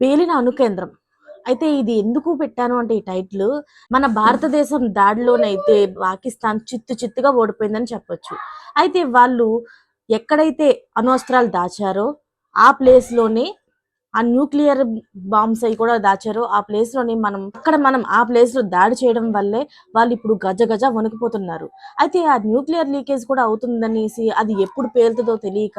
పేలిన అణుకేంద్రం అయితే ఇది ఎందుకు పెట్టాను అంటే ఈ టైటిల్ మన భారతదేశం దాడిలోనైతే పాకిస్తాన్ చిత్తు చిత్తుగా ఓడిపోయిందని చెప్పొచ్చు. అయితే వాళ్ళు ఎక్కడైతే అణ్వస్త్రాలు దాచారో ఆ ప్లేస్లోనే ఆ న్యూక్లియర్ బాంబ్స్ అవి కూడా దాచారు. ఆ ప్లేస్లోని మనం అక్కడ మనం ఆ ప్లేస్లో దాడి చేయడం వల్లే వాళ్ళు ఇప్పుడు గజ గజ వణుకుపోతున్నారు. అయితే ఆ న్యూక్లియర్ లీకేజ్ కూడా అవుతుందనేసి అది ఎప్పుడు పేలుతుందో తెలియక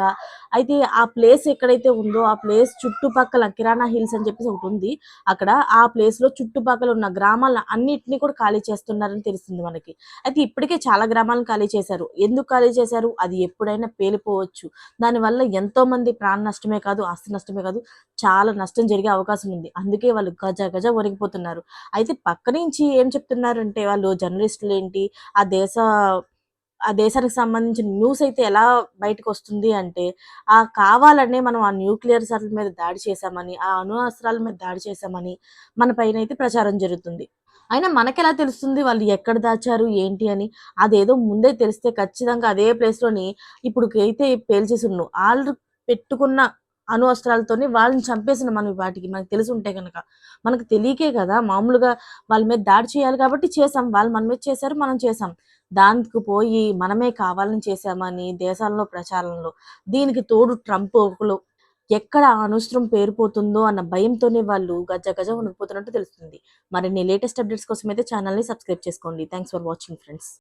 అయితే ఆ ప్లేస్ ఎక్కడైతే ఉందో ఆ ప్లేస్ చుట్టుపక్కల కిరాణా హిల్స్ అని చెప్పేసి ఒకటి ఉంది. అక్కడ ఆ ప్లేస్లో చుట్టుపక్కల ఉన్న గ్రామాల అన్నిటిని కూడా ఖాళీ చేస్తున్నారని తెలిసింది మనకి. అయితే ఇప్పటికే చాలా గ్రామాలను ఖాళీ చేశారు. ఎందుకు ఖాళీ చేశారు? అది ఎప్పుడైనా పేలిపోవచ్చు. దానివల్ల ఎంతో మంది ప్రాణ నష్టమే కాదు ఆస్తి నష్టమే కాదు చాలా నష్టం జరిగే అవకాశం ఉంది. అందుకే వాళ్ళు గజ గజ ఒరిగిపోతున్నారు అయితే పక్క నుంచి ఏం చెప్తున్నారంటే వాళ్ళు జర్నలిస్టులు ఏంటి ఆ దేశ ఆ దేశానికి సంబంధించిన న్యూస్ అయితే ఎలా బయటకు వస్తుంది అంటే ఆ కావాలనే మనం ఆ న్యూక్లియర్ సర్ల మీద దాడి చేశామని ఆ అణుఅస్త్రాల మీద దాడి చేశామని మన పైన అయితే ప్రచారం జరుగుతుంది. అయినా మనకెలా తెలుస్తుంది వాళ్ళు ఎక్కడ దాచారు ఏంటి అని? అదేదో ముందే తెలిస్తే ఖచ్చితంగా అదే ప్లేస్లోని ఇప్పుడు అయితే పేల్చేసి ఉన్నావు వాళ్ళు పెట్టుకున్న అణు అస్త్రాలతోని వాళ్ళని చంపేసిన మనం వాటికి. మనకు తెలిసి ఉంటే కనుక మనకు తెలియకే కదా మామూలుగా వాళ్ళ మీద దాడి చేయాలి కాబట్టి చేసాం వాళ్ళు మన మీద చేశారు మనం చేసాం దానికి పోయి మనమే కావాలని చేశామని దేశాల్లో ప్రచారంలో. దీనికి తోడు ట్రంప్ ఒకరు. ఎక్కడ అనుసరం పేరుపోతుందో అన్న భయంతోనే వాళ్ళు గజ గజ వణికిపోతున్నట్టు తెలుస్తుంది. మరిన్ని లేటెస్ట్ అప్డేట్స్ కోసం అయితే ఛానల్ని సబ్స్క్రైబ్ చేసుకోండి. Thanks for watching friends